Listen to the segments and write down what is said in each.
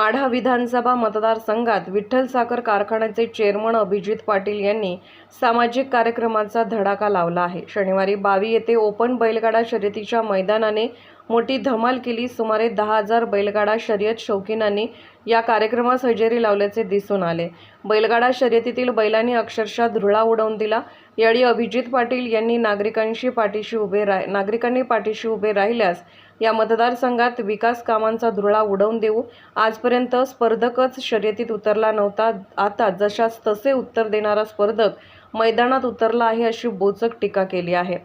माढा विधानसभा मतदारसंघात विठ्ठल साखर कारखान्याचे चेअरमन अभिजित पाटील यांनी सामाजिक कार्यक्रमाचा धडाका लावला आहे. शनिवारी बावी येथे ओपन बैलगाडा शर्यतीच्या मैदानाने मोठी धमाल केली. सुमारे दहा हजार बैलगाडा शर्यत शौकीनांनी या कार्यक्रमास हजेरी लावल्याचे दिसून आले. बैलगाडा शर्यतीतील बैलांनी अक्षरशः धुळा उडवून दिला. यावेळी अभिजित पाटील यांनी नागरिकांशी पाठीशी उभे राह नागरिकांनी पाठीशी उभे राहिल्यास या मतदारसंघात विकास कामांचा धुरळा उडवून देऊ. आजपर्यंत स्पर्धकच शर्यतीत उतरला नव्हता. आता जशास तसे उत्तर देणारा स्पर्धक मैदानात उतरला आहे अशी बोचक टीका केली आहे.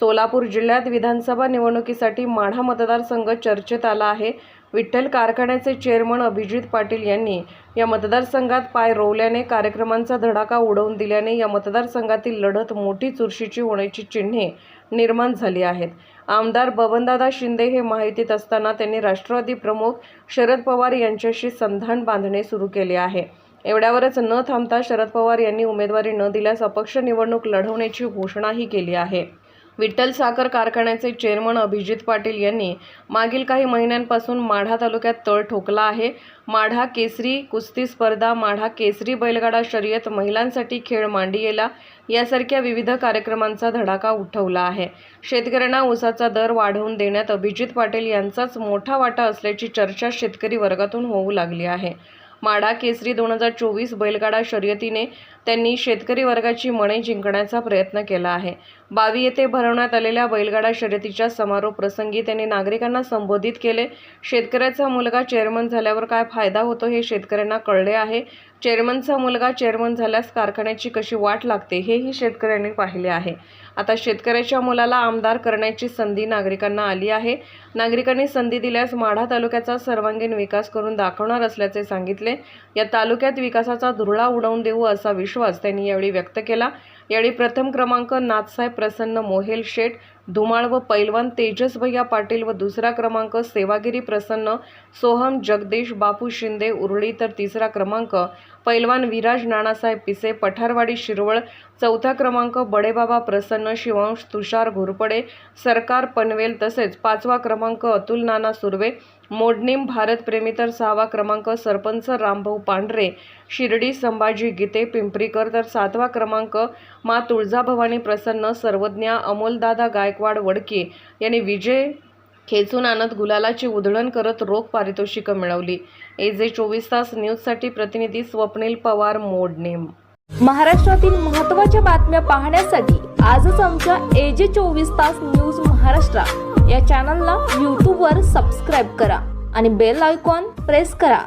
सोलापूर जिल्ह्यात विधानसभा निवडणुकीसाठी माढा मतदारसंघ चर्चेत आला आहे. विठ्ठल कारखान्याचे चेअरमन अभिजित पाटील यांनी या मतदारसंघात पाय रोवल्याने कार्यक्रमांचा धडाका उडवून दिल्याने या मतदारसंघातील लढत मोठी चुरशीची होण्याची चिन्हे निर्माण झाली आहेत. आमदार बबनदादा शिंदे हे माहितीत असताना त्यांनी राष्ट्रवादी प्रमुख शरद पवार यांच्याशी संधान बांधणे सुरू केले आहे. एवढ्यावरच न थांबता शरद पवार यांनी उमेदवारी न दिल्यास अपक्ष निवडणूक लढवण्याची घोषणाही केली आहे. विठ्ठल साखर कारखान्याचे चेअरमन अभिजित पाटील यांनी मागील काही महिन्यांपासून माढा तालुक्यात तळ ठोकला आहे. माढा केसरी कुस्ती स्पर्धा माढा केसरी बैलगाडा शर्यत महिलांसाठी खेळ मांडियेला यासारख्या विविध कार्यक्रमांचा धडाका उठवला आहे. शेतकऱ्यांना ऊसाचा दर वाढवून देण्यात अभिजित पाटील यांचाच मोठा वाटा असल्याची चर्चा शेतकरी वर्गातून होऊ लागली आहे. माढा केसरी दोन हजार चोवीस बैलगाडा शर्यतीने त्यांनी शेतकरी वर्गाची मने जिंकण्याचा प्रयत्न केला आहे. बावी येथे भरवण्यात आलेल्या बैलगाडा शर्यतीच्या समारोप प्रसंगी त्यांनी नागरिकांना संबोधित केले. शेतकऱ्याचा मुलगा चेअरमन झाल्यावर काय फायदा होतो हे शेतकऱ्यांना कळले आहे. चेअरमनचा मुलगा चेअरमन झाल्यास कारखान्याची कशी वाट लागते हेही शेतकऱ्यांनी पाहिले आहे. आता शेतकऱ्याच्या मुलाला आमदार करण्याची संधी नागरिकांना आली आहे. नागरिकांनी संधी दिल्यास माढा तालुक्याचा सर्वांगीण विकास करून दाखवणार असल्याचे सांगितले. या तालुक्यात विकासाचा धुरळा उडवून देऊ असा विश्वास त्यांनी यावेळी व्यक्त केला. यावेळी प्रथम क्रमांक नाथसाहेब प्रसन्न मोहेल शेठ धुमाळ व पैलवान तेजस भैया पाटील व दुसरा क्रमांक सेवागिरी प्रसन्न सोहम जगदीश बापू शिंदे उरळी तर तिसरा क्रमांक पैलवान विराज नानासाहेब पिसे पठारवाडी शिरवळ चौथा क्रमांक बडेबाबा प्रसन्न शिवांश तुषार घोरपडे सरकार पनवेल तसेच पाचवा क्रमांक अतुल नाना सुर्वे मोडणीम भारतप्रेमी तर सहावा क्रमांक सरपंच रामभाऊ पांढरे शिर्डी संभाजी गीते पिंपरीकर तर सातवा क्रमांक मा तुळजाभवानी प्रसन्न सर्वज्ञा अमोलदादा गायकवाड वडके यांनी विजय खेचून आणत गुलालाची उधळण करत रोख पारितोषिकं मिळवली. ए जे चोवीस तास न्यूजसाठी प्रतिनिधी स्वप्नील पवार मोडनेम. महाराष्ट्रातील महत्त्वाच्या बातम्या पाहण्यासाठी आजच आमच्या एजे चोवीस तास न्यूज महाराष्ट्र या चॅनलला यूट्यूबवर सबस्क्राईब करा आणि बेल आयकॉन प्रेस करा.